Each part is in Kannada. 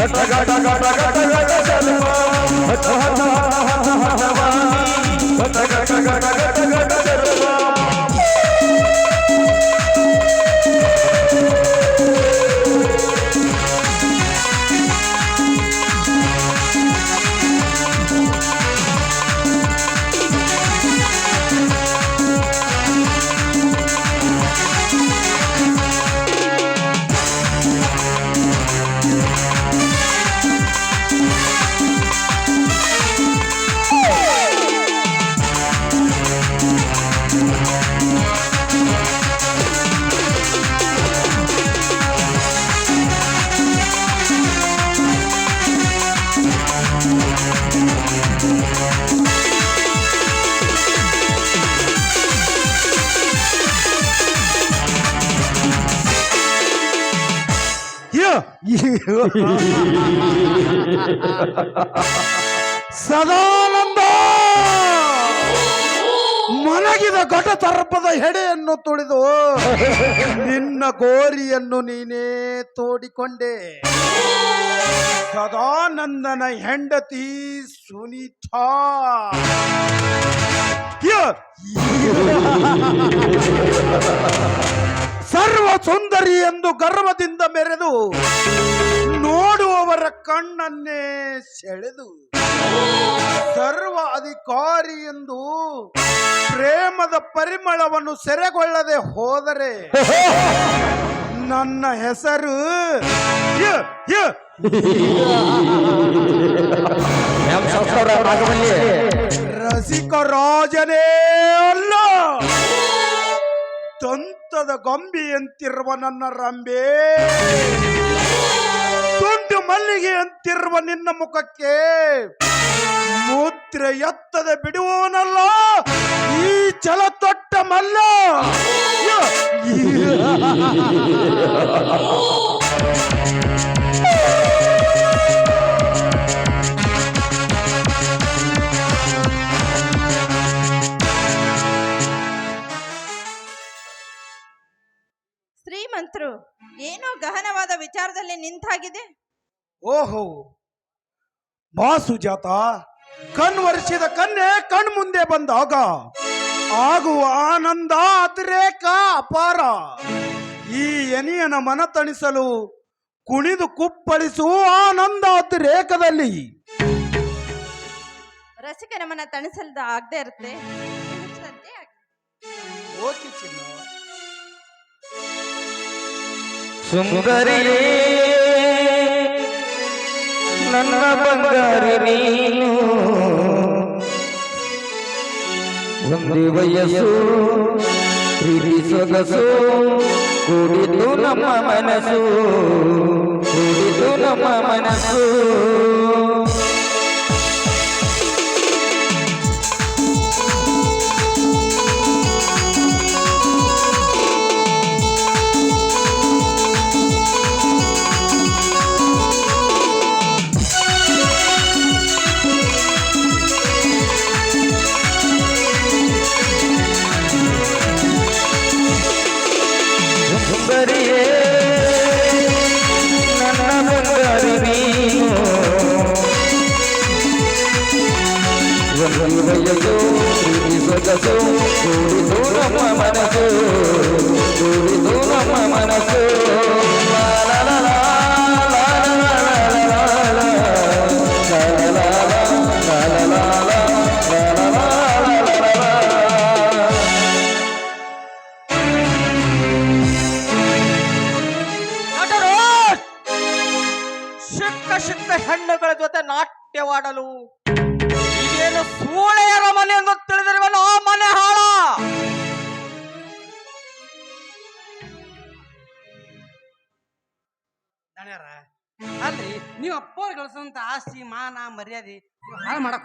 ಘಟ ಗಟ ಗಟ ಗಟ ಗಟ ಜನ್ಮ ಹಠ ಹಠ ಹಠ ಹಠ ಸದಾನಂದ! ಮಲಗಿದ ಘಟ ತರ್ಪದ ಹೆಡೆಯನ್ನು ತುಳಿದು ನಿನ್ನ ಗೋರಿಯನ್ನು ನೀನೇ ತೋಡಿಕೊಂಡೆ. ಸದಾನಂದನ ಹೆಂಡತಿ ಸುನೀತಾ. ಸರ್ವ ಸುಂದರಿ ಎಂದು ಗರ್ವದಿಂದ ಮೆರೆದು ನೋಡುವವರ ಕಣ್ಣನ್ನೇ ಸೆಳೆದು ಸರ್ವ ಅಧಿಕಾರಿ ಎಂದು ಪ್ರೇಮದ ಪರಿಮಳವನ್ನು ಸೆರೆಗೊಳ್ಳದೆ ಹೋದರೆ ನನ್ನ ಹೆಸರು ರಸಿಕ ರಾಜನೇ ಅಲ್ಲ. ದಂತದ ಗೊಂಬೆಯಂತಿರುವ ನನ್ನ ರಂಬೆ. ತುಂಡು ಮಲ್ಲಿಗೆ ಅಂತಿರುವ ನಿನ್ನ ಮುಖಕ್ಕೆ. ಮೂತ್ರ ಎತ್ತದ ಬಿಡುವವನಲ್ಲ, ಈ ಛಲ ತೊಟ್ಟ ಮಲ್ಲ ಶ್ರೀಮಂತರು ಏನೋ ಗಹನವಾದ ವಿಚಾರದಲ್ಲಿ ನಿಂತಾಗಿದೆ? ಓಹೋ! ಬಾ ಸುಜಾತ ಕಣ್ವರಿಸಿದ ಕನ್ನೆ ಕಣ್ ಮುಂದೆ ಬಂದಾಗ ಆಗುವ ಆನಂದ ಅತಿರೇಕ ಅಪಾರ. ಈ ಎನಿಯನ ಮನ ತಣಿಸಲು ಕುಣಿದು ಕುಪ್ಪಳಿಸು ಆನಂದ ಅತಿರೇಕದಲ್ಲಿ. ರಸಿಕನ ಮನ ತಣಿಸಲ್ದ ಆಗದೆ ಇರುತ್ತೆ. ಓಕೆ ಚಿನ್ನ. ಸುಂದರಿಯೇ ನನ್ನ ಬಂಗಾರಿ ನೀನು. ಒಂದೇ ವಯಸ್ಸು ಪ್ರೀತಿ ಸೊಗಸು ಕೂಡಿತು ನಮ್ಮ ಮನಸ್ಸು ಕೂಡಿತು ನಮ್ಮ ಮನಸ್ಸು. ಪ್ರೀತಿ ಸೊಗಸು ಕೂಡಿತು ನಮ್ಮ ಮನಸ್ಸು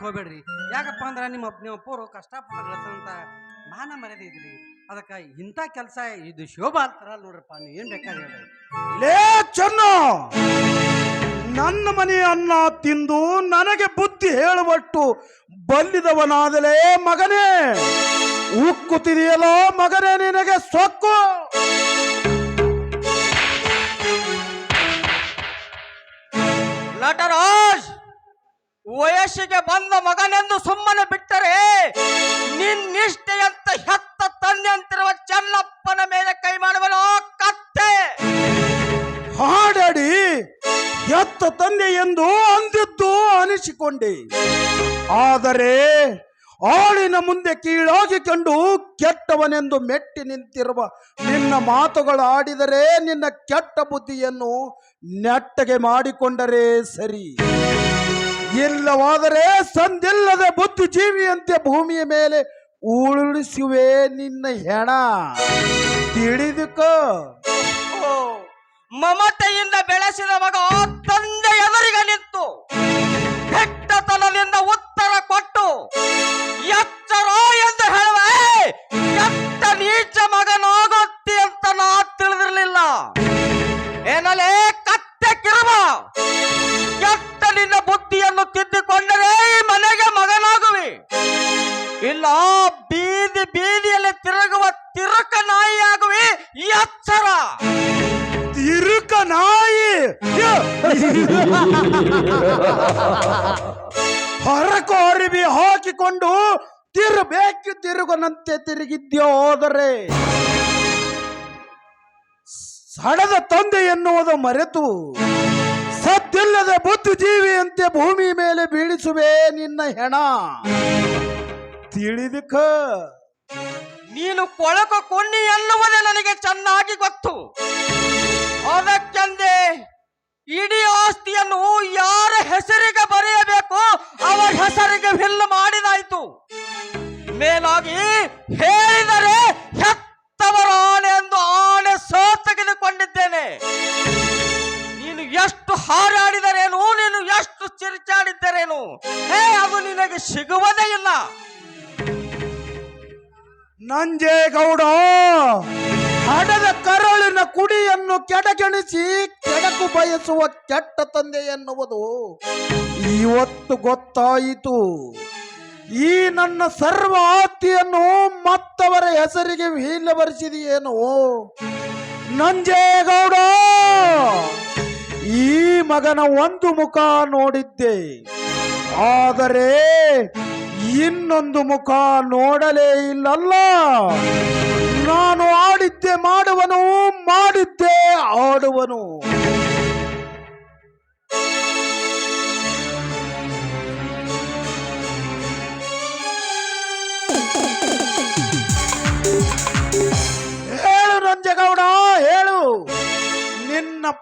ಹೋಗ್ಬೇಡ್ರಿ. ಯಾಕಪ್ಪ ಅಂದ್ರೆ ನಿಮ್ಮ ನಿಮ್ಮ ಅಪ್ಪರು ಕಷ್ಟಪಟ್ಟು ಗಳಿಸೋಂಥ ಮಾನ ಮರ್ಯಾದೆ ಇದ್ರಿ. ಅದಕ್ಕೆ ಇಂಥ ಕೆಲಸ ಇದು ಶೋಭಾ ಅಂತಾರಲ್ಲ ನೋಡ್ರಪ್ಪ ನೀವು ಏನು ಬೇಕಾದ್ರೆ ಹೇಳ್ರಿ. ಲೇ ಚೆನ್ನ! ನನ್ನ ಮನೆ ಅನ್ನ ತಿಂದು ನನಗೆ ಬುದ್ಧಿ ಹೇಳುವಟ್ಟು ಬಲ್ಲಿದವನಾದಲೇ ಮಗನೇ. ಉಕ್ಕುತ್ತಿದೆಯಲ್ಲ ಮಗನೇ ನಿನಗೆ ಸೊಕ್ಕು. ನಟರಾಜ್ ವಯಸ್ಸಿಗೆ ಬಂದ ಮಗನೆಂದು ಸುಮ್ಮನೆ ಬಿಟ್ಟರೆ ನಿನ್ನಿಷ್ಠೆಯಂತ ಹೆತ್ತ ತಂದೆಯಂತಿರುವ ಚೆನ್ನಪ್ಪನ ಮೇಲೆ ಕೈ ಮಾಡುವನೋ ಕತ್ತೆ. ಹಾಡಾಡಿ ಹೆತ್ತ ತಂದೆ ಎಂದು ಅಂದಿದ್ದು ಅನಿಸಿಕೊಂಡೆ. ಆದರೆ ಆಳಿನ ಮುಂದೆ ಕೀಳಾಗಿ ಕಂಡು ಕೆಟ್ಟವನೆಂದು ಮೆಟ್ಟಿ ನಿಂತಿರುವ ನಿನ್ನ ಮಾತುಗಳು ಆಡಿದರೆ ನಿನ್ನ ಕೆಟ್ಟ ಬುದ್ಧಿಯನ್ನು ನೆಟ್ಟಗೆ ಮಾಡಿಕೊಂಡರೆ ಸರಿ. ಇಲ್ಲವಾದರೆ ಸಂದಿಲ್ಲದ ಬುದ್ಧಿಜೀವಿಯಂತೆ ಭೂಮಿಯ ಮೇಲೆ ಉರುಳಿಸುವೆ ನಿನ್ನ ಹೆಣ. ತಿಳಿದುಕೋ. ಮಮತೆಯಿಂದ ಬೆಳೆಸಿದ ಮಗ ತಂದೆ ಎದುರಿಗೆ ನಿಂತು ಕೆಟ್ಟತನದಿಂದ ಉತ್ತರ ಕೊಟ್ಟು ಮರೆತು ಸತ್ತಿಲ್ಲದ ಬುದ್ಧಿಜೀವಿಯಂತೆ ಭೂಮಿ ಮೇಲೆ ಬೀಳಿಸುವೆ ನಿನ್ನ ಹೆಣ. ತಿಳಿದಕ, ನೀನು ಕೊಳಕ ಕೊನ್ನಿ ಎನ್ನುವುದೇ ನನಗೆ ಚೆನ್ನಾಗಿ ಗೊತ್ತು. ಅದಕ್ಕೆಂದೇ ಇಡೀ ಆಸ್ತಿಯನ್ನು ಯಾರ ಹೆಸರಿಗೆ ಬರೆಯಬೇಕು ಅವರ ಹೆಸರಿಗೆ ವಿಲ್ ಮಾಡಿದಾಯ್ತು. ಮೇಲಾಗಿ ಹೇಳಿದರೆ ಹೆತ್ತವರ ಆನೆ ಎಂದು ಆನೆ ಸೋ ತೆಗೆದುಕೊಂಡಿದ್ದೇನೆ ನೀನು ಎಷ್ಟು ಹಾರಾಡಿದರೇನು? ನೀನು ಎಷ್ಟು ಚಿರಿಚಾಡಿದ್ದರೇನು ಹೇ, ಅದು ನಿನಗೆ ಸಿಗುವುದೇ ಇಲ್ಲ. ನಂಜೇಗೌಡ ಹಣದ ಕರಳಿನ ಕುಡಿಯನ್ನು ಕೆಡಗೆಣಿಸಿ ಕೆಡಕು ಬಯಸುವ ಕೆಟ್ಟ ತಂದೆ ಎನ್ನುವುದು ಇವತ್ತು ಗೊತ್ತಾಯಿತು. ಈ ನನ್ನ ಸರ್ವ ಆಸ್ತಿಯನ್ನು ಮತ್ತವರ ಹೆಸರಿಗೆ ಬರೆಸಿದೆಯೇನು ನಂಜೇಗೌಡ, ಈ ಮಗನ ಒಂದು ಮುಖ ನೋಡಿದ್ದೆ. ಆದರೆ ಇನ್ನೊಂದು ಮುಖ ನೋಡಲೇ ಇಲ್ಲಲ್ಲ. ನಾನು ಆಡಿದ್ದೆ, ಮಾಡುವನು, ಮಾಡಿದ್ದೆ, ಆಡುವನು.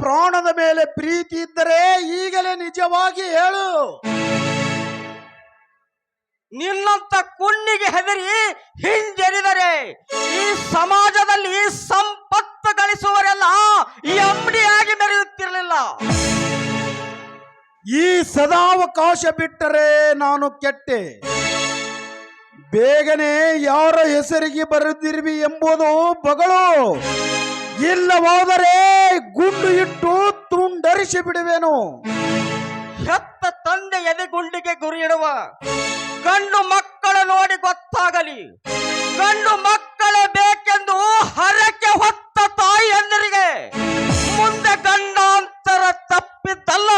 ಪ್ರಾಣದ ಮೇಲೆ ಪ್ರೀತಿ ಇದ್ದರೆ ಈಗಲೇ ನಿಜವಾಗಿ ಹೇಳು. ನಿನ್ನಂತ ಕುಣ್ಣಿಗೆ ಹೆದರಿ ಹಿಂಜರಿದರೆ ಈ ಸಮಾಜದಲ್ಲಿ ಸಂಪತ್ತು ಗಳಿಸುವರೆಲ್ಲ ಈ ಅಂಗಡಿಯಾಗಿ ಮೆರೆಯುತ್ತಿರಲಿಲ್ಲ. ಈ ಸದಾವಕಾಶ ಬಿಟ್ಟರೆ ನಾನು ಕೆಟ್ಟೆ. ಬೇಗನೆ ಯಾರ ಹೆಸರಿಗೆ ಬರೆದಿರುವಿ ಎಂಬುದು ಬಗಳು. ಇಲ್ಲವಾದರೆ ಗುಂಡು ಇಟ್ಟು ತುಂಡರಿಸಿ ಬಿಡುವೆನು. ಹೆತ್ತ ತಂದೆ ಎದೆಗುಂಡಿಗೆ ಇಡುವ ಗಂಡು ಮಕ್ಕಳ ನೋಡಿ ಗೊತ್ತಾಗಲಿ. ಗಂಡು ಮಕ್ಕಳ ಬೇಕೆಂದು ಹರಕೆ ಹೊತ್ತ ತಾಯಿಯಂದರಿಗೆ ಮುಂದೆ ಗಂಡಾಂತರ ತಪ್ಪಿದ್ದಲ್ಲ.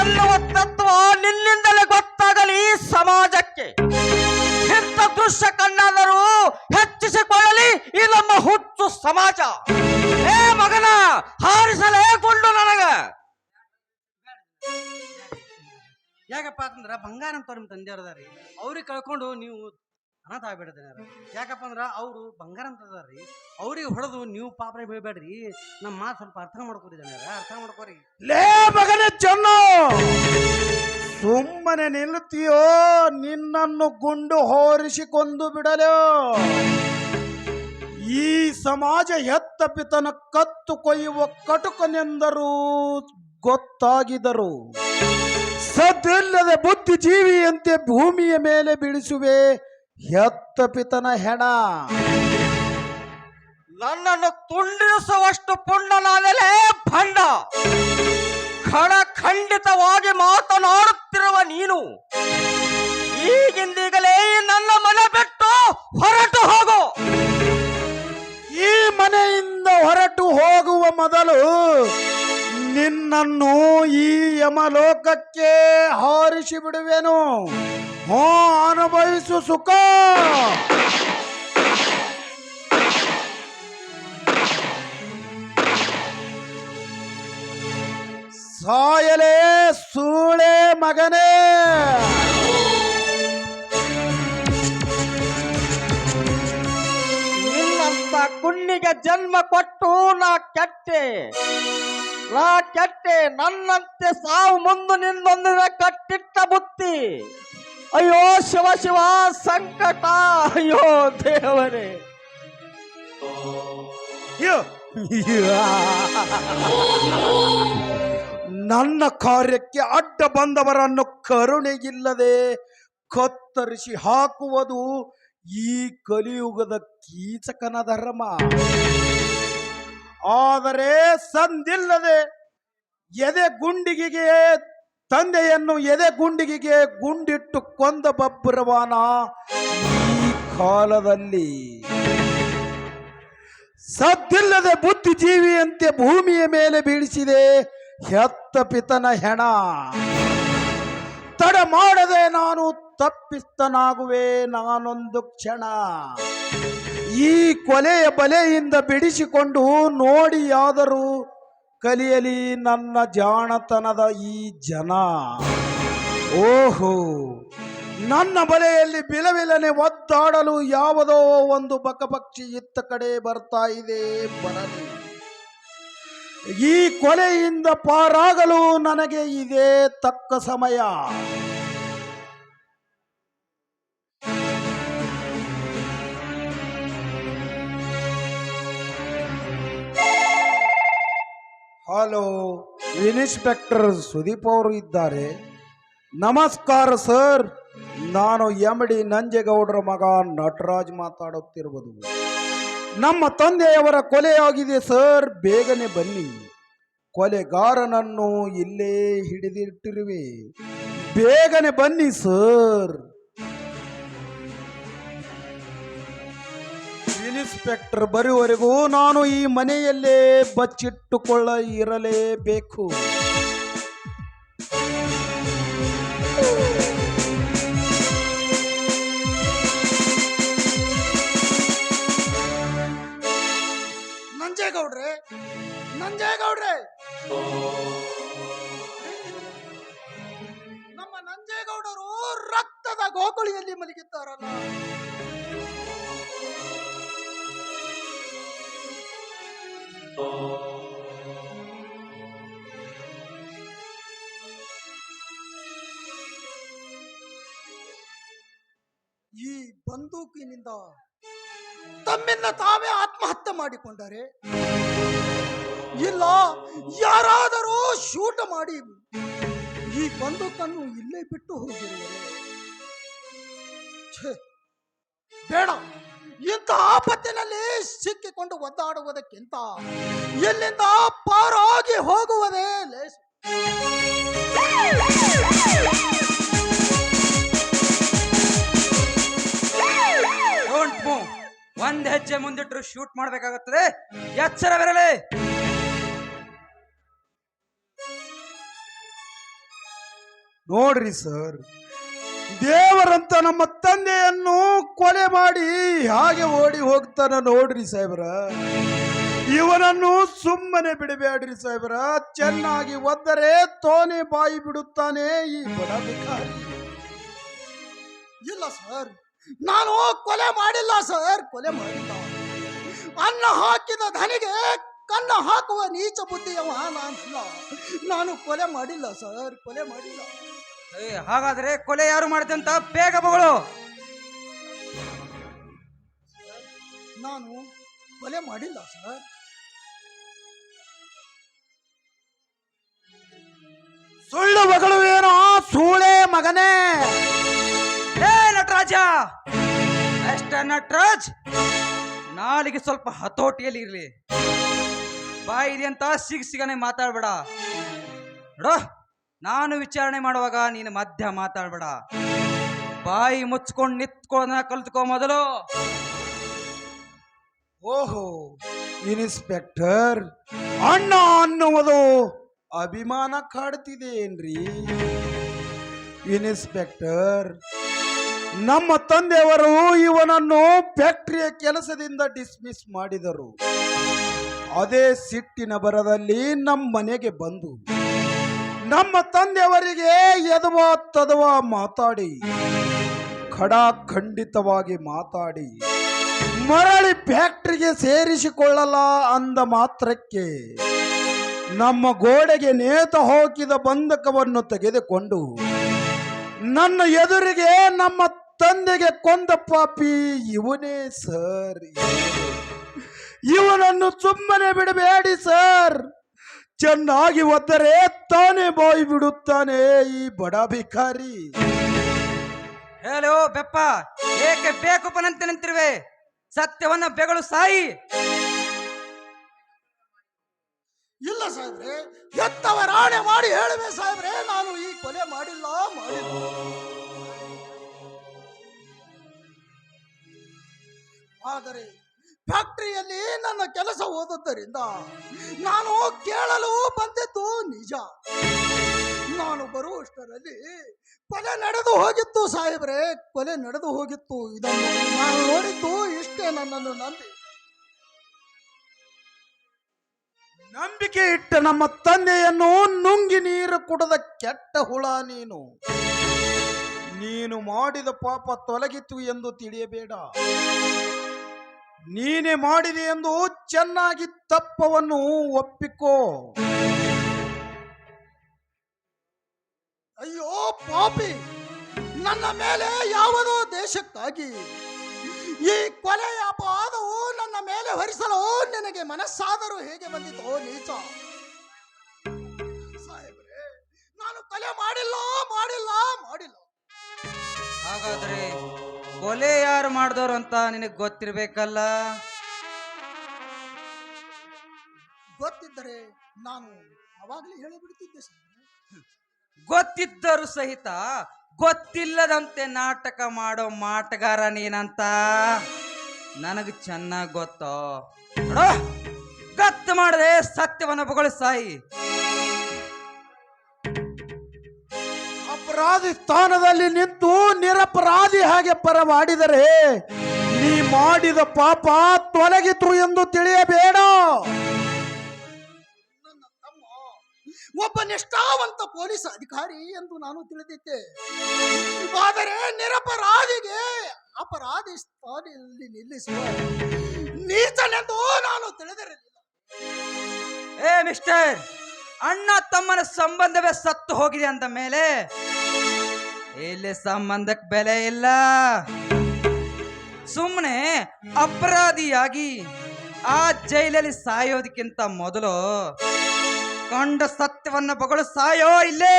ಎನ್ನುವ ತತ್ವ ನಿನ್ನಿಂದಲೇ ಗೊತ್ತಾಗಲಿ. ಈ ಸಮಾಜಕ್ಕೆ ಇಂಥ ದೃಶ್ಯ ಕಣ್ಣಾದರೂ ಹೆಚ್ಚಿಸಿಕೊಳ್ಳಲಿ ಈ ನಮ್ಮ ಹುಚ್ಚು ಸಮಾಜ. ಏ ಮಗನ ಹಾರಿಸಲೇ ಗುಂಡು ನನಗ. ಯಾಕಪ್ಪ ಅಂತಂದ್ರ ಬಂಗಾರ ಅಂತ ನಿಮ್ಮ ತಂದೆಯವ್ರು ಅದಾರಿ ಅವ್ರಿಗೆ ಕಳ್ಕೊಂಡು ನೀವು ಅನಾಥ ಆಗ್ಬೇಡ್ರಿ ಯಾಕಪ್ಪ ಅಂದ್ರ ಅವರು ಬಂಗಾರ ಅಂತ ಅದಾರಿ ಅವ್ರಿಗೆ ಹೊಡೆದು ನೀವು ಪಾಪ ಬೀಳ್ಬೇಡ್ರಿ ನಮ್ಮ ಮಾತು ಸ್ವಲ್ಪ ಅರ್ಥ ಮಾಡ್ಕೊರಿ ಜನ ಅರ್ಥ ಮಾಡ್ಕೊರಿ. ಲೇ ಮಗನೇ ಚೆನ್ನ ಸುಮ್ಮನೆ ನಿಲ್ಲುತ್ತೀಯೋ? ನಿನ್ನನ್ನು ಗುಂಡು ಹೋರಿಸಿಕೊಂಡು ಬಿಡಲೋ? ಈ ಸಮಾಜ ಹೆತ್ತ ಪಿತನ ಕತ್ತು ಕೊಯ್ಯುವ ಕಟುಕನೆಂದರು ಗೊತ್ತಾಗಿದರು. ಸದ್ದಿಲ್ಲದೆ ಬುದ್ಧಿಜೀವಿಯಂತೆ ಭೂಮಿಯ ಮೇಲೆ ಬೀಳಿಸುವೆ ಹೆತ್ತ ಪಿತನ ಹೆಣ. ನನ್ನನ್ನು ತುಂಡಿಸುವಷ್ಟು ಪುಂಡನಾದಲೇ ಭಂಡ. ಖಡ ಖಂಡಿತವಾಗಿ ಮಾತನಾಡುತ್ತಿರುವ ನೀನು, ಈಗಿಂದೀಗಲೇ ನನ್ನ ಮನೆ ಬಿಟ್ಟು ಹೊರಟು ಹೋಗು. ಈ ಮನೆಯಿಂದ ಹೊರಟು ಹೋಗುವ ಮೊದಲು ನಿನ್ನನ್ನು ಈ ಯಮಲೋಕಕ್ಕೆ ಹಾರಿಸಿ ಬಿಡುವೆನು ಹೋ, ಅನುಭವಿಸು ಸುಖ. ಸಾಯಲೇ ಸೂಳೆ ಮಗನೇ. ನಿನ್ನಂತ ಕುಣ್ಣಿಗೆ ಜನ್ಮ ಕೊಟ್ಟು ನಾ ಕೆಟ್ಟೆ. ನಾ ಕೆಟ್ಟೆ ನನ್ನಂತೆ ಸಾವು ಮುಂದು ನಿನ್ನೊಂದಿಗೆ ಕಟ್ಟಿಟ್ಟ ಬುತ್ತಿ. ಅಯ್ಯೋ ಶಿವ ಶಿವ ಸಂಕಟ ಅಯ್ಯೋ ದೇವರೇ. ಅಯ್ಯೋ. ನನ್ನ ಕಾರ್ಯಕ್ಕೆ ಅಡ್ಡ ಬಂದವರನ್ನು ಕರುಣೆಗಿಲ್ಲದೆ ಕತ್ತರಿಸಿ ಹಾಕುವುದು ಈ ಕಲಿಯುಗದ ಕೀಚಕನ ಧರ್ಮ. ಆದರೆ ಸಂದಿಲ್ಲದೆ ಎದೆ ಗುಂಡಿಗೆ ತಂದೆಯನ್ನು ಎದೆ ಗುಂಡಿಗೆ ಗುಂಡಿಟ್ಟು ಕೊಂದ ಬಬ್ಬರವಾನ ಈ ಕಾಲದಲ್ಲಿ. ಸದ್ದಿಲ್ಲದೆ ಬುದ್ಧಿಜೀವಿಯಂತೆ ಭೂಮಿಯ ಮೇಲೆ ಬೀಳಿಸಿದೆ. ಹೆತ್ತ ಪಿತನ ಹೆಣ. ತಡ ಮಾಡದೆ ನಾನು ತಪ್ಪಿಸ್ತನಾಗುವೆ ನಾನೊಂದು ಕ್ಷಣ. ಈ ಕೊಲೆಯ ಬಲೆಯಿಂದ ಬಿಡಿಸಿಕೊಂಡು ನೋಡಿಯಾದರೂ ಕಲಿಯಲಿ ನನ್ನ ಜಾಣತನದ ಈ ಜನ. ಓಹೋ, ನನ್ನ ಬಲೆಯಲ್ಲಿ ಬಿಲವಿಲನೆ ಒದ್ದಾಡಲು ಯಾವುದೋ ಒಂದು ಬಕಪಕ್ಷಿ ಇತ್ತ ಕಡೆ ಬರ್ತಾ ಇದೆ, ಬರಲಿ. ಈ ಕೊಲೆಯಿಂದ ಪಾರಾಗಲು ನನಗೆ ಇದೇ ತಕ್ಕ ಸಮಯ. ಹಲೋ, ಇನ್ಸ್ಪೆಕ್ಟರ್ ಸುದೀಪ್ ಅವರು ಇದ್ದಾರೆ. ನಮಸ್ಕಾರ ಸರ್. ನಾನು ಎಂ ಡಿ ನಂಜೇಗೌಡರ ಮಗ ನಟರಾಜ್ ಮಾತಾಡುತ್ತಿರುವುದು. ನಮ್ಮ ತಂದೆಯವರ ಕೊಲೆಯಾಗಿದೆ ಸರ್. ಬೇಗನೆ ಬನ್ನಿ. ಕೊಲೆಗಾರನನ್ನು ಇಲ್ಲೇ ಹಿಡಿದಿಟ್ಟಿರುವೆ. ಬೇಗನೆ ಬನ್ನಿ ಸರ್. ಇನ್ಸ್ಪೆಕ್ಟರ್ ಬರುವವರೆಗೂ ನಾನು ಈ ಮನೆಯಲ್ಲೇ ಬಚ್ಚಿಟ್ಟುಕೊಳ್ಳ ಇರಲೇಬೇಕು ನಂಜೇಗೌಡ್ರೆ ನಂಜೇಗೌಡ್ರೆ? ನಮ್ಮ ನಂಜೇಗೌಡರು ರಕ್ತದ ಗೋಕುಳಿಯಲ್ಲಿ ಮಲಗಿದ್ದಾರಲ್ಲ. ಈ ಬಂದೂಕಿನಿಂದ ತಮ್ಮಿಂದ ತಾವೇ ಆತ್ಮಹತ್ಯೆ ಮಾಡಿಕೊಂಡರೆ ಇಲ್ಲ ಯಾರಾದರೂ ಶೂಟ್ ಮಾಡಿ ಈ ಬಂದೂಕನ್ನು ಇಲ್ಲೇ ಬಿಟ್ಟು ಹೋಗಿರಿ ಛೆ, ಬೇಡ. ಇಂಥ ಆಪತ್ತಿನಲ್ಲಿ ಸಿಕ್ಕಿಕೊಂಡು ಒದ್ದಾಡುವುದಕ್ಕಿಂತ ಎಲ್ಲಿಂದ ಪಾರಾಗಿ ಹೋಗುವುದೇ ಲೇಸು. ಒಂದ್ ಹೆಜ್ಜೆ ಮುಂದಿಟ್ರು ಶೂಟ್ ಮಾಡ್ಬೇಕಾಗುತ್ತದೆ. ಎಚ್ಚರವಿರಲಿ. ನೋಡ್ರಿ ಸರ್, ದೇವರಂತ ನಮ್ಮ ತಂದೆಯನ್ನು ಕೊಲೆ ಮಾಡಿ ಹಾಗೆ ಓಡಿ ಹೋಗ್ತಾನ ನೋಡ್ರಿ ಸಾಹೇಬ್ರ. ಇವನನ್ನು ಸುಮ್ಮನೆ ಬಿಡಬೇಡ್ರಿ ಸಾಹೇಬ್ರ. ಚೆನ್ನಾಗಿ ಒದ್ದರೆ ತೋನೆ ಬಾಯಿ ಬಿಡುತ್ತಾನೆ ಈ ಬಡ ಇಲ್ಲ ಸರ್ ನಾನು ಕೊಲೆ ಮಾಡಿಲ್ಲ ಸರ್ ಕೊಲೆ ಮಾಡಿಲ್ಲ. ಅನ್ನ ಹಾಕಿದ ಧನಿಗೆ ಕನ್ನ ಹಾಕುವ ನೀಚ ಬುದ್ಧಿಯವ ನಾನಲ್ಲ. ನಾನು ಕೊಲೆ ಮಾಡಿಲ್ಲ ಸರ್ ಕೊಲೆ ಮಾಡಿಲ್ಲ. ಏ, ಹಾಗಾದ್ರೆ ಕೊಲೆ ಯಾರು ಮಾಡಿದೆ ಅಂತ ಬೇಗ ಮಗಳು ನಾನು ಕೊಲೆ ಮಾಡಿಲ್ಲ ಸರ್ ಸುಳ್ಳು ಮಗಳು ಏನೋ ಸೂಳೆ ಮಗನೇ. ನಟರಾಜ ಅಷ್ಟ ನಟರಾಜ್ ನಾಲಿಗೆ ಸ್ವಲ್ಪ ಹತೋಟಿಯಲ್ಲಿ ಇರ್ಲಿ. ಬಾಯಿದೆ ಅಂತ ಸಿಗ್ ಸಿಗನೆ ಮಾತಾಡ್ಬೇಡ. ನೋಡೋ, ನಾನು ವಿಚಾರಣೆ ಮಾಡುವಾಗ ನೀನು ಮಧ್ಯ ಮಾತಾಡ್ಬೇಡ. ಬಾಯಿ ಮುಚ್ಕೊಂಡು ನಿತ್ಕೊಳ್ಳೋದನ್ನ ಕಲ್ತ್ಕೊ ಮೊದಲು. ಓಹೋ, ಇನ್ಸ್ಪೆಕ್ಟರ್, ಅಣ್ಣ ಅನ್ನುವುದು ಅಭಿಮಾನ ಕಾಡ್ತಿದೆ ಏನ್ರಿ? ಇನ್ಸ್ಪೆಕ್ಟರ್ ನಮ್ಮ ತಂದೆಯವರು ಇವನನ್ನು ಫ್ಯಾಕ್ಟ್ರಿಯ ಕೆಲಸದಿಂದ ಡಿಸ್ಮಿಸ್ ಮಾಡಿದರು. ಅದೇ ಸಿಟ್ಟಿನ ಬರದಲ್ಲಿ ನಮ್ಮ ಮನೆಗೆ ಬಂದು ನಮ್ಮ ತಂದೆಯವರಿಗೆ ಎದವಾ ತದವಾ ಮಾತಾಡಿ ಖಡಾ ಖಂಡಿತವಾಗಿ ಮಾತಾಡಿ, ಮರಳಿ ಫ್ಯಾಕ್ಟ್ರಿಗೆ ಸೇರಿಸಿಕೊಳ್ಳಲ ಅಂದ ಮಾತ್ರಕ್ಕೆ ನಮ್ಮ ಗೋಡೆಗೆ ನೇತ ಹಾಕಿದ ಬಂಧಕವನ್ನು ತೆಗೆದುಕೊಂಡು ನನ್ನ ಎದುರಿಗೆ ನಮ್ಮ ತಂದೆಗೆ ಕೊಂದ ಪಾಪಿ ಇವನೇ ಸರ್. ಇವನನ್ನು ಸುಮ್ಮನೆ ಬಿಡಬೇಡಿ ಸರ್. ಚೆನ್ನಾಗಿ ಒದ್ದರೆ ತಾನೇ ಬಾಯಿ ಬಿಡುತ್ತಾನೆ ಈ ಬಡ ಭಿಕಾರಿ. ಹೇಳೋ ಬೆಪ್ಪ ಏಕೆ ಬೇಕು ಪನಂತೆ ನಿಂತಿರುವೆ? ಸತ್ಯವನ್ನ ಬೆಗಳು ಸಾಯಿ. ಇಲ್ಲ ಸಾಹೇಬ್ರೆ ಹೆತ್ತವರಾಣೆ ಮಾಡಿ ಹೇಳುವೆ ಸಾಹೇಬ್ರೆ ನಾನು ಈ ಕೊಲೆ ಮಾಡಿಲ್ಲ ಮಾಡಿಲ್ಲ. ಆದರೆ ಫ್ಯಾಕ್ಟರಿಯಲ್ಲಿ ನನ್ನ ಕೆಲಸ ಓದುದರಿಂದ ನಾನು ಕೇಳಲು ಬಂದಿದ್ದು ನಿಜ. ನಾನು ಬರುವಷ್ಟರಲ್ಲಿ ಕೊಲೆ ನಡೆದು ಹೋಗಿತ್ತು ಸಾಹೇಬ್ರೆ, ಕೊಲೆ ನಡೆದು ಹೋಗಿತ್ತು. ಇದನ್ನು ನಾನು ನೋಡಿದ್ದು ಇಷ್ಟೇ ನನ್ನನ್ನು ನಂಬಿ. ನಂಬಿಕೆ ಇಟ್ಟ ನಮ್ಮ ತಂದೆಯನ್ನು ನುಂಗಿ ನೀರು ಕುಡದ ಕೆಟ್ಟ ಹುಳ ನೀನು. ನೀನು ಮಾಡಿದ ಪಾಪ ತೊಲಗಿತು ಎಂದು ತಿಳಿಯಬೇಡ. ನೀನೇ ಮಾಡಿದೆ ಎಂದು ಚೆನ್ನಾಗಿ ತಪ್ಪವನ್ನು ಒಪ್ಪಿಕೋ. ಅಯ್ಯೋ ಪಾಪಿ, ನನ್ನ ಮೇಲೆ ಯಾವುದೋ ದೇಶಕ್ಕಾಗಿ ಈ ಕೊಲೆಯ ಅಪವಾದವು ನನ್ನ ಮೇಲೆ ಹೊರಿಸಲು ನಿನಗೆ ಮನಸ್ಸಾದರೂ ಹೇಗೆ ಬಂದಿತೋ ನೀಚ. ನಾನು ಕೊಲೆ ಮಾಡಿಲ್ಲ ಮಾಡಿಲ್ಲ ಮಾಡಿಲ್ಲ. ಹಾಗಾದ್ರೆ ಕೊಲೆ ಯಾರು ಮಾಡಿದವರು ಅಂತ ನಿನಗೆ ಗೊತ್ತಿರ್ಬೇಕಲ್ಲ? ಗೊತ್ತಿದ್ದರೆ ನಾನು ಅವಾಗಲೇ ಹೇಳಿಬಿಡ್ತಿದ್ದೆ ಗೊತ್ತಿದ್ದರು ಗೊತ್ತಿದ್ದರೂ ಸಹಿತ ಗೊತ್ತಿಲ್ಲದಂತೆ ನಾಟಕ ಮಾಡೋ ಮಾಟಗಾರ ನೀನಂತ. ನನಗೆ ಚೆನ್ನಾಗಿ ಗೊತ್ತೋ? ನೋಡೋ, ಗತ್ತು ಮಾಡದೆ ಸತ್ಯವನ್ನು ಬಗಳು ಸಾಯಿ ಅಪರಾಧಿ ಸ್ಥಾನದಲ್ಲಿ ನಿಂತು ನಿರಪರಾಧಿ ಹಾಗೆ ಪರ ಮಾಡಿದರೆ ನೀ ಮಾಡಿದ ಪಾಪ ತೊಲಗಿತು ಎಂದು ತಿಳಿಯಬೇಡ. ಒಬ್ಬ ನಿಷ್ಠಾವಂತ ಪೊಲೀಸ್ ಅಧಿಕಾರಿ ಎಂದು ನಾನು ತಿಳಿದಿದ್ದೆ. ಆದರೆ ನಿರಪರಾಧಿಗೆ ಅಪರಾಧಿ ಸ್ಥಾನದಲ್ಲಿ ನಿಲ್ಲಿಸುವ ನೀಚನೆಂದು ನಾನು ತಿಳಿದಿರಲಿಲ್ಲ. ಏ ಮಿಸ್ಟರ್ ಅಣ್ಣ ತಮ್ಮನ ಸಂಬಂಧವೇ ಸತ್ತು ಹೋಗಿದೆ ಅಂದ ಮೇಲೆ ಇಲ್ಲಿ ಸಂಬಂಧಕ್ಕೆ ಬೆಲೆ ಇಲ್ಲ. ಸುಮ್ಮನೆ ಅಪರಾಧಿಯಾಗಿ ಆ ಜೈಲಲ್ಲಿ ಸಾಯೋದಕ್ಕಿಂತ ಮೊದಲು ಕಂಡ ಸತ್ಯವನ್ನ ಬಗಳು ಸಾಯೋ ಇಲ್ಲೇ.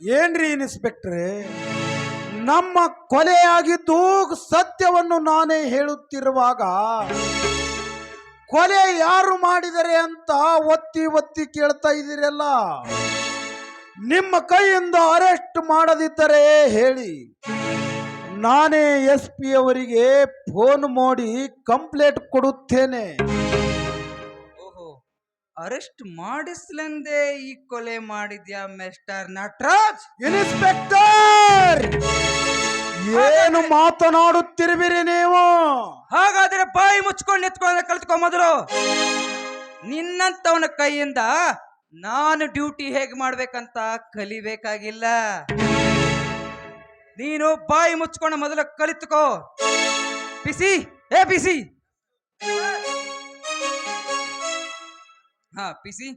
ಏನ್ರಿ ಇನ್ಸ್ಪೆಕ್ಟ್ರೆ? ನಮ್ಮ ಕೊಲೆಯಾಗಿದ್ದು ಸತ್ಯವನ್ನು ನಾನೇ ಹೇಳುತ್ತಿರುವಾಗ ಕೊಲೆ ಯಾರು ಮಾಡಿದರೆ ಅಂತ ಒತ್ತಿ ಒತ್ತಿ ಕೇಳ್ತಾ ಇದ್ದೀರಲ್ಲ? ನಿಮ್ಮ ಕೈಯಿಂದ ಅರೆಸ್ಟ್ ಮಾಡದಿದ್ದರೆ ಹೇಳಿ. ನಾನೇ ಎಸ್ ಪಿ ಅವರಿಗೆ ಫೋನ್ ಮಾಡಿ ಕಂಪ್ಲೇಂಟ್ ಕೊಡುತ್ತೇನೆ. ಓಹೋ ಅರೆಸ್ಟ್ ಮಾಡಿಸ್ಲೆಂದೇ ಈ ಕೊಲೆ ಮಾಡಿದ್ಯಾ ಮಿಸ್ಟರ್ ನಟರಾಜ್? ಇನ್ಸ್ಪೆಕ್ಟರ್! ಏನು ಮಾತನಾಡುತ್ತಿರುವಿರಿ ನೀವು? ಹಾಗಾದ್ರೆ ಬಾಯಿ ಮುಚ್ಕೊಂಡು ನಿಂತ್ಕೊಂಡ್ರೆ ಕಲ್ತ್ಕೊ ಮೊದಲು. ನಿನ್ನಂತವನ ಕೈಯಿಂದ ನಾನು ಡ್ಯೂಟಿ ಹೇಗೆ ಮಾಡ್ಬೇಕಂತ ಕಲಿಬೇಕಾಗಿಲ್ಲ. ನೀನು ಬಾಯಿ ಮುಚ್ಕೊಂಡು ಮೊದಲು ಕಲಿತುಕೋ. ಬಿಸಿ ಏ ಬಿಸಿ. ಹಾ ಪಿಸಿ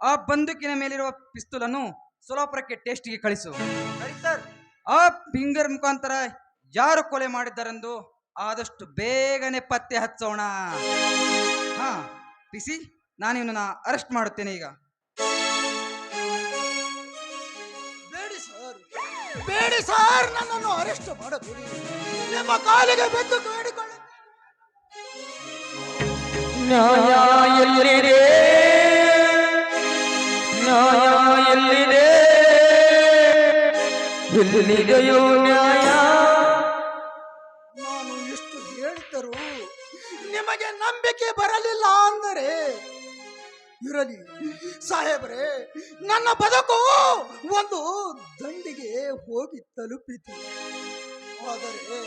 ಆ ಬಂದೂಕಿನ ಮೇಲಿರುವ ಪಿಸ್ತೂಲನ್ನು ಸೋಲಾಪುರಕ್ಕೆ ಟೆಸ್ಟ್ಗೆ ಕಳಿಸು. ಸರ್. ಆ ಫಿಂಗರ್ ಮುಖಾಂತರ ಯಾರು ಕೊಲೆ ಮಾಡಿದ್ದಾರೆಂದು ಆದಷ್ಟು ಬೇಗನೆ ಪತ್ತೆ ಹಚ್ಚೋಣ. ಹಾ ಪಿಸಿ ನಾನು ಇವನನ್ನ ಅರೆಸ್ಟ್ ಮಾಡುತ್ತೇನೆ ಈಗ. ಬೇಡಿ ಸರ್ ಬೇಡಿ ಸರ್ ನನ್ನನ್ನು ಅರೆಸ್ಟ್ ಮಾಡಬೇಡಿ ನಿಮ್ಮ ಕಾಲಿಗೆ ಬಿದ್ದು ಬೇಡಿಕೊಳ್ಳಿ ನ್ಯಾಯ ಎಲ್ಲಿದೆಯೋ ನ್ಯಾಯ ನಾನು ಎಷ್ಟು ಹೇಳ್ತರು ನಿಮಗೆ ನಂಬಿಕೆ ಬರಲಿಲ್ಲ ಅಂದರೆ ಇರಲಿ. ಸಾಹೇಬ್ರೆ ನನ್ನ ಬದುಕು ಒಂದು ದಂಡಿಗೆ ಹೋಗಿ ತಲುಪಿತು. ಆದರೆ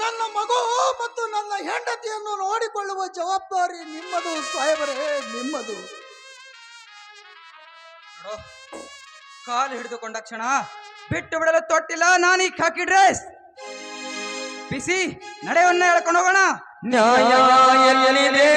ನನ್ನ ಮಗು ಮತ್ತು ನನ್ನ ಹೆಂಡತಿಯನ್ನು ನೋಡಿಕೊಳ್ಳುವ ಜವಾಬ್ದಾರಿ ನಿಮ್ಮದು ಸಾಹೇಬರೇ ನಿಮ್ಮದು. ಕಾಲು ಹಿಡಿದುಕೊಂಡ ಕ್ಷಣ. ಬಿಟ್ಟು ಬಿಡಲು ತೊಟ್ಟಿಲ್ಲ. ನಾನು ಈ ಖಾಕಿ ಡ್ರೆಸ್ ಬಿಸಿ ನಡೆಯವನ್ನ ಹೇಳ್ಕೊಂಡು ಹೋಗೋಣ. ನ್ಯಾಯ ಎಲ್ಲಿದೆ?